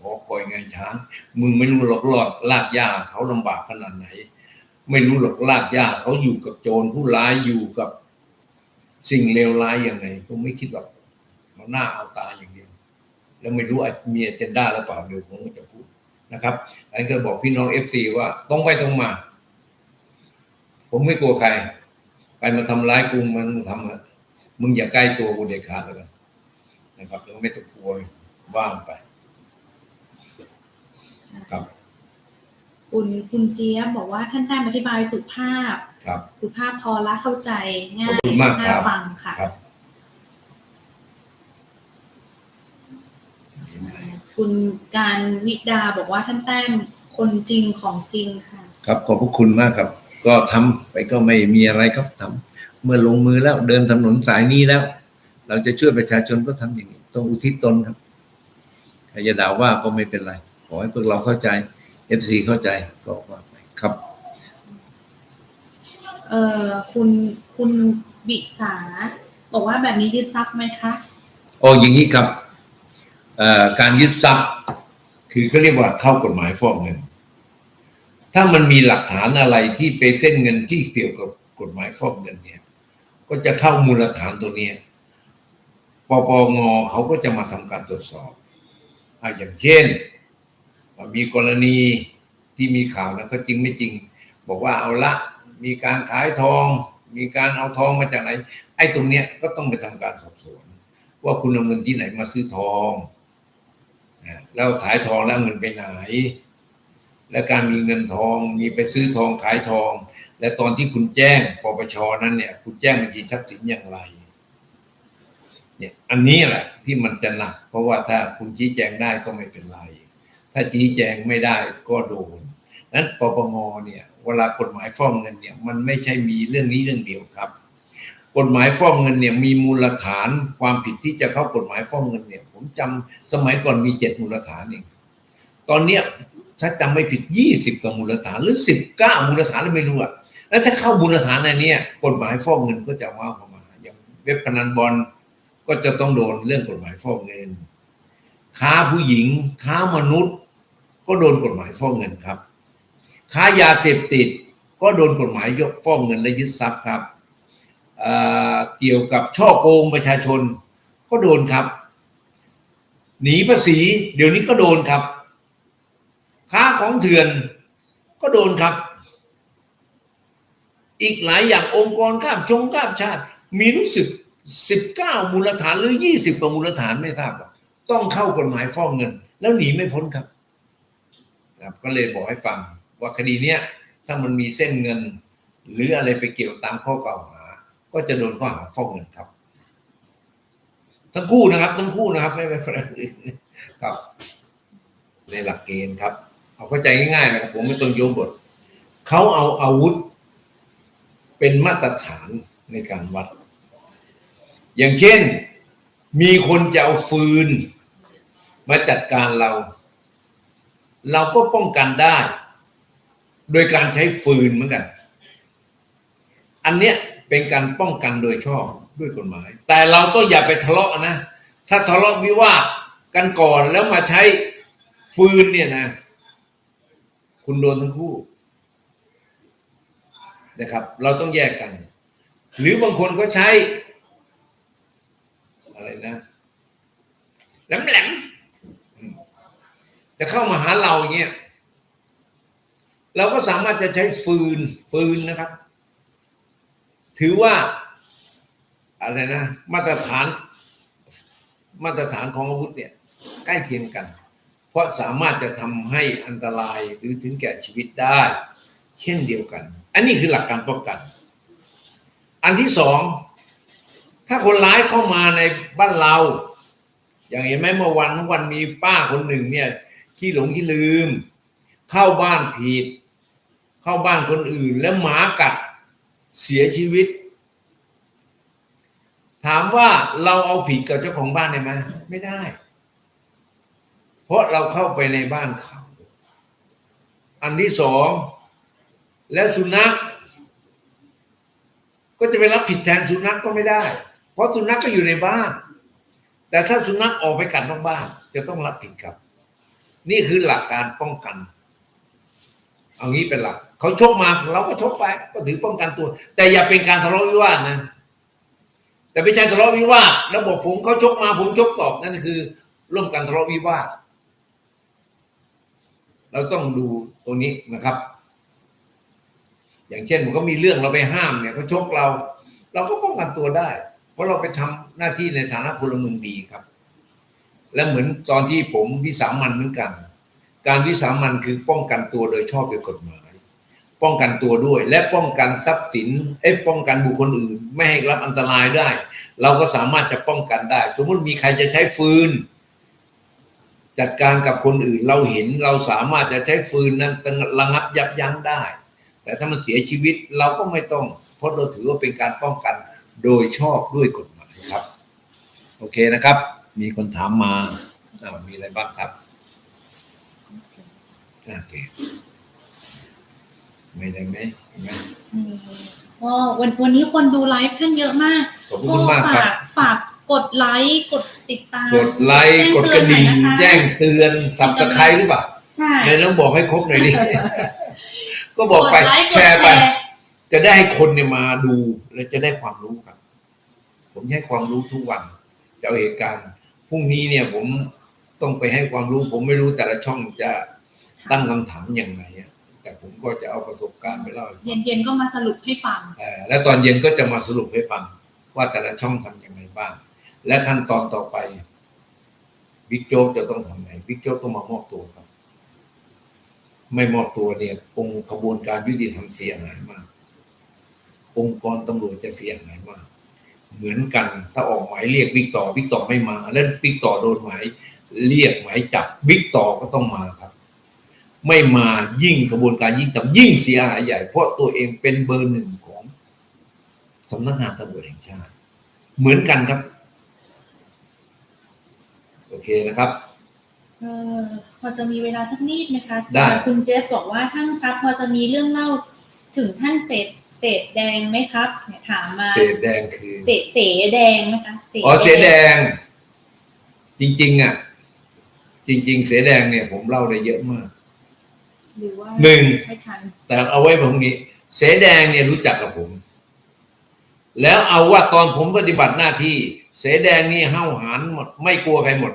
หอคอยไงช้างมึงไม่รู้หรอกลอดลากยาเขาลำบากขนาดไหน ไม่รู้หรอกลากยาเขาอยู่กับโจรผู้ร้ายอยู่กับสิ่งเลวร้ายยังไงผมไม่คิดหรอกมันหน้าเอาตาอย่างเดียว แล้วไม่รู้ไอ้เมีอเจนดาหรือเปล่าเดี๋ยวผมจะพูดนะครับอันนี้ก็บอกพี่น้องเอฟซีว่าตรงไปตรงมา ผมไม่กลัวใครใครมาทำร้ายกูมันทำมึงอย่าใกล้ตัวกูเด็ดขาดแล้วกันนะครับแล้วไม่ต้องกลัวว่างไป ครับคุณคุณเจี๊ยบบอกว่าท่านแต้มอธิบายสุภาพ ครับ สุภาพพอและเข้าใจง่าขอบยคุณมากครับน่าฟังค่ะครับ คุณการวิดาบอกว่าท่านแต้มคนจริงของจริงค่ะ ครับขอบพระคุณมากครับ ก็ทำไปก็ไม่มีอะไรครับทำเมื่อลงมือแล้วเดินถนนสายนี้แล้ว เราจะช่วยประชาชนก็ทำอย่างนี้ต้องอุทิศตนครับใครจะด่าว่าก็ไม่เป็นไร ขอให้พวกเราเข้าใจเอฟซีเข้าใจก็ว่าไปครับ เอ่อคุณคุณบิสาบอกว่าแบบนี้ยึดทรัพย์ไหมคะโอ้อย่างนี้ครับเอ่อการยึดทรัพย์ คือเขาเรียกว่าเข้ากฎหมายฟอกเงิน ถ้ามันมีหลักฐานอะไรที่ไปเส้นเงินที่เกี่ยวกับกฎหมายฟอกเงินเนี่ย ก็จะเข้ามูลฐานตัวเนี้ยปปงเขาก็จะมาทำการตรวจสอบอะอย่างเช่น มีกรณีที่มีข่าวนะก็จริงไม่จริง บอกว่าเอาละมีการขายทอง มีการเอาทองมาจากไหน ไอ้ตรงเนี้ยก็ต้องไปทำการสอบสวน ว่าคุณเอาเงินที่ไหนมาซื้อทองแล้วขายทองแล้วเอาเงินไปไหน และการมีเงินทองมีไปซื้อทองขายทอง และตอนที่คุณแจ้งปปชนั้นเนี่ย คุณแจ้งบัญชีทรัพย์สินอย่างไรเนี่ยอันนี้แหละที่มันจะหนัก เพราะว่าถ้าคุณชี้แจงได้ก็ไม่เป็นไร ถ้าชี้แจงไม่ได้ก็โดนนั้นปปงเนี่ยเวลากฎหมายฟ้อกเงินเนี่ยมันไม่ใช่มีเรื่องนี้เรื่องเดียวครับ กฎหมายฟ้อกเงินเนี่ยมีมูลฐานความผิดที่จะเข้ากฎหมายฟ้อกเงินเนี่ยผมจำสมัยก่อนมีเจ็ดมูลฐานเองตอนเนี้ยถ้าจำไม่ผิดยี่สิบกว่ามูลฐานหรือสิบเก้ามูลฐานไม่รู้อะแล้วถ้าเข้ามูลฐานอันนี้กฎหมายฟอกเงินก็จะว่าเข้ามาอย่างเว็บพนันบอลก็จะต้องโดนเรื่องกฎหมายฟอกเงิน ค้าผู้หญิง ค้ามนุษย์ ก็โดนกฎหมายฟอกเงินครับ ค้ายาเสพติดก็โดนกฎหมายยกฟ้องเงินและยึดทรัพย์ครับเเกี่ยวกับช่อโกงประชาชน ก็โดนครับ หนีภาษี เดี๋ยวนี้ก็โดนครับ ค้าของเถื่อนก็โดนครับ อีกหลายอย่างองค์กรข้ามชงข้ามชาติ มีรู้สึกสิบเก้ามูลฐานหรือยี่สิบกว่ามูลฐานไม่ทราบหรอก ต้องเข้ากฎหมายฟ้องเงิน แล้วหนีไม่พ้นครับครับ ก็เลยบอกให้ฟังว่าคดีเนี้ยถ้ามันมีเส้นเงิน หรืออะไรไปเกี่ยวตามข้อกล่าวหา ก็จะโดนข้อหาฟอกเงินครับ ทั้งคู่นะครับทั้งคู่นะครับ ไม่ไม่คนอื่นครับ ในหลักเกณฑ์ครับ เอาเข้าใจง่ายๆนะครับผมไม่ต้องโยงบทเขาเอาอาวุธ เป็นมาตรฐานในการวัด อย่างเช่น มีคนจะเอาฟืน มาจัดการเรา เราก็ป้องกันได้ โดยการใช้ฟืนเหมือนกัน อันเนี้ยเป็นการป้องกันโดยชอบด้วยกฎหมาย แต่เราก็อย่าไปทะเลาะนะ ถ้าทะเลาะวิวาทกันก่อนแล้วมาใช้ฟืนเนี่ยนะ คุณโดนทั้งคู่นะครับ เราต้องแยกกัน หรือบางคนก็ใช้อะไรนะแหลมๆ จะเข้ามาหาเราอย่างเงี้ยเราก็สามารถจะใช้ฟืนฟืนนะครับ ถือว่าอะไรนะมาตรฐานมาตรฐานของอาวุธเนี่ย ใกล้เคียงกัน เพราะสามารถจะทำให้อันตรายหรือถึงแก่ชีวิตได้ เช่นเดียวกัน อันนี้คือหลักการป้องกัน อันที่สอง ถ้าคนร้ายเข้ามาในบ้านเรา อย่างเห็นไหมเมื่อวันทั้งวันมีป้าคนหนึ่งเนี่ย ขี้หลงขี้ลืม เข้าบ้านผิด เข้าบ้านคนอื่น แล้วหมากัดเสียชีวิต ถามว่าเราเอาผิดกับเจ้าของบ้านได้ไหมไม่ได้ เพราะเราเข้าไปในบ้านเขาอันที่สอง แล้วสุนัขก็จะไปรับผิดแทนสุนัขก็ไม่ได้ เพราะสุนัขก็อยู่ในบ้าน แต่ถ้าสุนัขออกไปกัดนอกบ้าน จะต้องรับผิดครับ นี่คือหลักการป้องกัน เอางี้เป็นหลักเขาชกมาเราก็ชกไป ก็ถือป้องกันตัว แต่อย่าเป็นการทะเลาะวิวาทนะ แต่ไม่ใช่ทะเลาะวิวาทแล้วบอกผมเขาชกมา ผมชกตอบนั่นคือ ร่วมกันทะเลาะวิวาทเราต้องดูตรงนี้นะครับ อย่างเช่นผมก็มีเรื่องเราไปห้ามเนี่ยเขาชกเรา เราก็ป้องกันตัวได้ เพราะเราไปทำหน้าที่ในฐานะพลเมืองดีครับ และเหมือนตอนที่ผมวิสามันเหมือนกัน การวิสามันคือป้องกันตัวโดยชอบด้วยกฎหมาย ป้องกันตัวด้วย และป้องกันทรัพย์สินเอ้ป้องกันบุคคลอื่น ไม่ให้รับอันตรายได้ เราก็สามารถจะป้องกันได้ สมมติมีใครจะใช้ฟืน จัดการกับคนอื่นเราเห็นเราสามารถจะใช้ฟืนนั้นระงับยับยั้งได้ แต่ถ้ามันเสียชีวิตเราก็ไม่ต้อง เพราะเราถือว่าเป็นการป้องกันโดยชอบด้วยกฎหมายครับ โอเคนะครับ มีคนถามมาอ่ามีอะไรบ้างครับโอเคไม่ได้ไหมเห็นไหมอืมก็วันวันนี้คนดูไลฟ์ท่านเยอะมากขอบคุณมากครับฝากฝากกดไลค์กดติดตาม กดไลค์กดกระดิ่งแจ้งเตือนหน่อยนะคะแจ้งเตือนสับสไครหรือเปล่าใช่ในต้องบอกให้ครบหน่อยดิก็บอกไปกดไลค์กดแชร์ไป จะได้ให้คนเนี่ยมาดู และจะได้ความรู้ครับ ผมจะให้ความรู้ทุกวันจะเอาเหตุการณ์ พรุ่งนี้เนี่ยผมต้องไปให้ความรู้ ผมไม่รู้แต่ละช่องจะตั้งคำถามยังไงอะแต่ผมก็จะเอาประสบการณ์ไปเล่าให้ฟัง เย็นๆก็มาสรุปให้ฟัง เอ่อแล้วตอนเย็นก็จะมาสรุปให้ฟัง ว่าแต่ละช่องทำยังไงบ้าง และขั้นตอนต่อไปบิ๊กโจ๊กจะต้องทำไงบิ๊กโจ๊กต้องมามอบตัวครับ ไม่มอบตัวเนี่ย องค์ขบวนการยุติธรรมเสียหายมาก องค์กรตำรวจจะเสียหายมาก เหมือนกัน ถ้าออกหมายเรียกบิ๊กต่อบิ๊กต่อไม่มา แล้วบิ๊กต่อโดนหมายเรียกหมายจับบิ๊กต่อก็ต้องมาครับ ไม่มายิ่งกระบวนการยิ่งทำยิ่งเสียหายใหญ่ เพราะตัวเองเป็นเบอร์หนึ่งของสำนักงานตำรวจแห่งชาติ เหมือนกันครับ โอเคนะครับเออพอจะมีเวลาสักนิดไหมคะได้คุณเจฟบอกว่าท่านครับ พอจะมีเรื่องเล่าถึงท่านเศษ เศษแดงไหมครับเนี่ยถามมาเศษแดงคือเศษเสแดงไหมคะเสอ๋อเสแดง จริง ๆ อะ จริง ๆ เสแดงเนี่ย ผมเล่าได้เยอะมากหรือว่าหนึ่งไม่ทันแต่เอาไว้ผมนี้ เสแดงเนี่ยรู้จักกับผม แล้วเอาว่าตอนผมปฏิบัติหน้าที่ เสแดงนี่ห้าวหาญหมด ไม่กลัวใครหมด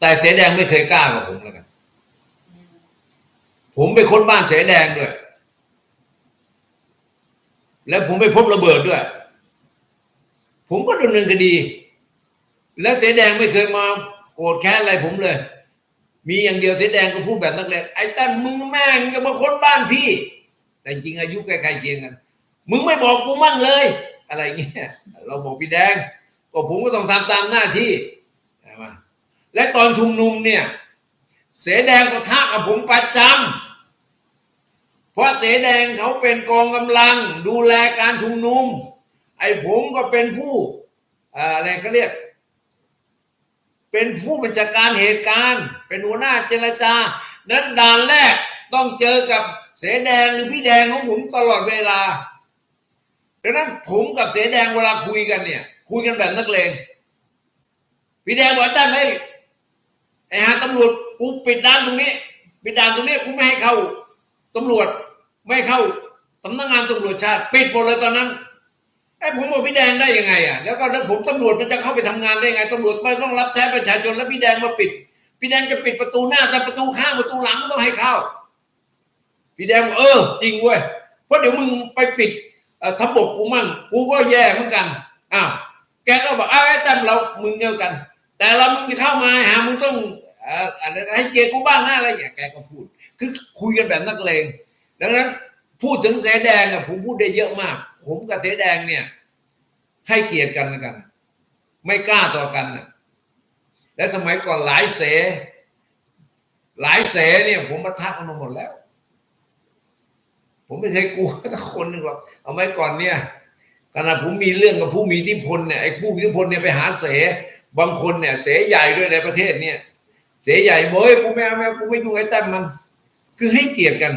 แต่เสแดงไม่เคยกล้ากับผมแล้วกัน ผมไปค้นบ้านเสแดงด้วย แล้วผมไปพบระเบิดด้วย ผมก็ดำเนินคดี แล้วเสแดงไม่เคยมาโกรธแค้นอะไรผมเลย มีอย่างเดียวเสแดงก็พูดแบบนักเลงไอ้แต่มึงแม่งจะมาค้นบ้านพี่ แต่จริงอายุใกล้ๆเคียงกันมึงไม่บอกกูมั่งเลย อะไรเงี้ยเราบอกพี่แดง ก็ผมก็ต้องทำตามหน้าที่ใช่ไหมและตอนชุมนุมเนี่ย เสแดงก็ทักกับผมประจำ ราะเสแดงเขาเป็นกองกำลังดูแลการชุมนุม ไอ้ผมก็เป็นผู้อะไรเขาเรียก เป็นผู้บัญชาการเหตุการณ์ เป็นหัวหน้าเจรจา นั้นด่านแรกต้องเจอกับเสแดงหรือพี่แดงของผมตลอดเวลาดังนั้นผมกับเสแดงเวลาคุยกันเนี่ย คุยกันแบบนักเลงพี่แดงบอกแต่ไม่ไอ้หาตำรวจกูปิดด่านตรงนี้ปิดด่านตรงนี้กูไม่ให้เข้าตำรวจ ไม่เข้าสำนักงานตำรวจชาติปิดหมดเลยตอนนั้นไอ้ผมบอกพี่แดงได้ยังไงอะแล้วก็แล้วผมตำรวจมันจะเข้าไปทำงานได้ยังไงตำรวจไม่ต้องรับใช้ประชาชนแล้วพี่แดงมาปิด พี่แดงจะปิดประตูหน้าแต่ประตูข้างประตูหลังไม่ต้องให้เข้า พี่แดงบอกเออ จริงเว้ยเพราะเดี๋ยวมึงไปปิดทับบกกูมั่งกูก็แย่เหมือนกันอ้าวแกก็บอกอ้าวไอ้แต้มเรามึงเดียวกัน แต่เรามึงจะเข้ามาหามึงต้องอะไรให้เกียรติกูบ้างนะอะไรอย่างแกก็พูด คือคุยกันแบบนักเลง ดังนั้นพูดถึงเสแดงอะผมพูดได้เยอะมาก ผมกับเสแดงเนี่ย ให้เกียรติกันกัน ไม่กล้าต่อกันน่ะและสมัยก่อนหลายเส หลายเสเนี่ยผมมาทักมันมาหมดแล้ว ผมไม่เคยกลัวสักคนหนึ่งหรอกเอาไว้ก่อนเนี่ยขณะผมมีเรื่องกับผู้มีอิทธิพลเนี่ยไอ้ผู้มีอิทธิพลเนี่ยไปหาเสบางคนเนี่ย เสใหญ่ด้วยในประเทศเนี่ย เสใหญ่เฮ้ยกูไม่เอาไม่กูไม่ยุ่งไอ้แต้มมัน คือให้เกียรติกัน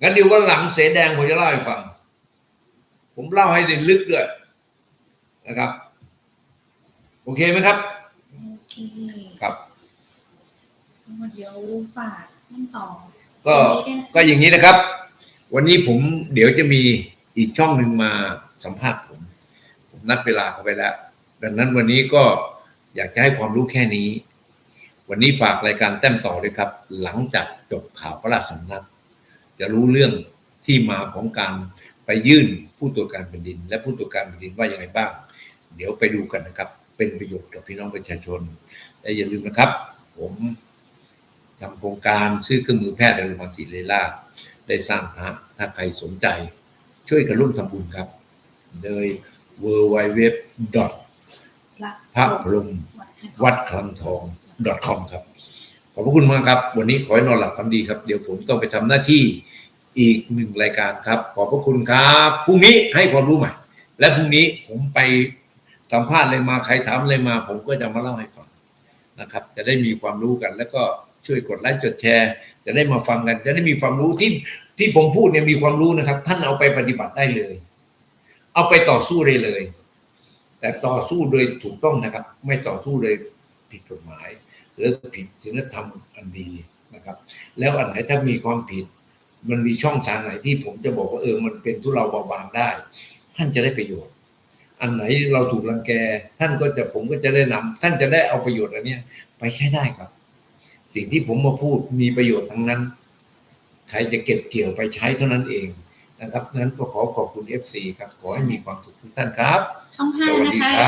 งั้นเดี๋ยววันหลังเสแดงผมจะเล่าให้ฟัง ผมเล่าให้ได้ลึกด้วยนะครับ โอเคไหมครับ โอเคครับเดี๋ยวฝากท่านต่อก็วันนี้ด้วยนะคะก็อย่างนี้นะครับ วันนี้ผมเดี๋ยวจะมีอีกช่องหนึ่งมาสัมภาษณ์ผม ผมนัดเวลาเขาไปแล้ว ดังนั้นวันนี้ก็อยากจะให้ความรู้แค่นี้ วันนี้ฝากรายการแต้มต่อเลยครับ หลังจากจบข่าวพระราชสำนัก จะรู้เรื่องที่มาของการไปยื่นผู้ตรวจการแผ่นดิน และผู้ตรวจการแผ่นดินว่ายังไงบ้าง เดี๋ยวไปดูกันนะครับ เป็นประโยชน์กับพี่น้องประชาชน และอย่าลืมนะครับ ผมทำโครงการซื้อเครื่องมือแพทย์ในโรงพยาบาลศิริราชได้สร้างพระถ้าใครสนใจ ช่วยกันร่วมทำบุญครับ โดย w w w รักพระพรหมวัดคลังทอง .com ครับ ขอบพระคุณมากครับ วันนี้ขอให้นอนหลับฝันดีครับ เดี๋ยวผมต้องไปทำหน้าที่ อีกหนึ่งรายการครับ ขอบพระคุณครับพรุ่งนี้ให้ความรู้ใหม่ และพรุ่งนี้ผมไปสัมภาษณ์อะไรมาใครถามอะไรมา ผมก็จะมาเล่าให้ฟังนะครับ จะได้มีความรู้กัน แล้วก็ช่วยกดไลค์กดแชร์ จะได้มาฟังกัน จะได้มีความรู้ที่ที่ผมพูดเนี่ยมีความรู้นะครับ ท่านเอาไปปฏิบัติได้เลย เอาไปต่อสู้ได้เลย แต่ต่อสู้โดยถูกต้องนะครับ ไม่ต่อสู้โดยผิดกฎหมาย หรือผิดศีลธรรมอันดีนะครับ แล้วอันไหนถ้ามีความผิด มันมีช่องทางไหนที่ผมจะบอกว่าเออมันเป็นทุเราเบาบางได้ ท่านจะได้ประโยชน์ อันไหนเราถูกรังแก ท่านก็จะผมก็จะได้นำท่านจะได้เอาประโยชน์อันเนี้ยไปใช้ได้ครับ สิ่งที่ผมมาพูดมีประโยชน์ทั้งนั้น ใครจะเก็บเกี่ยวไปใช้เท่านั้นเองนะครับนั้นก็ขอขอบคุณ FC ครับ ขอให้มีความสุขทุกท่านครับ ช่องห้าสวัสนะดีคะครับ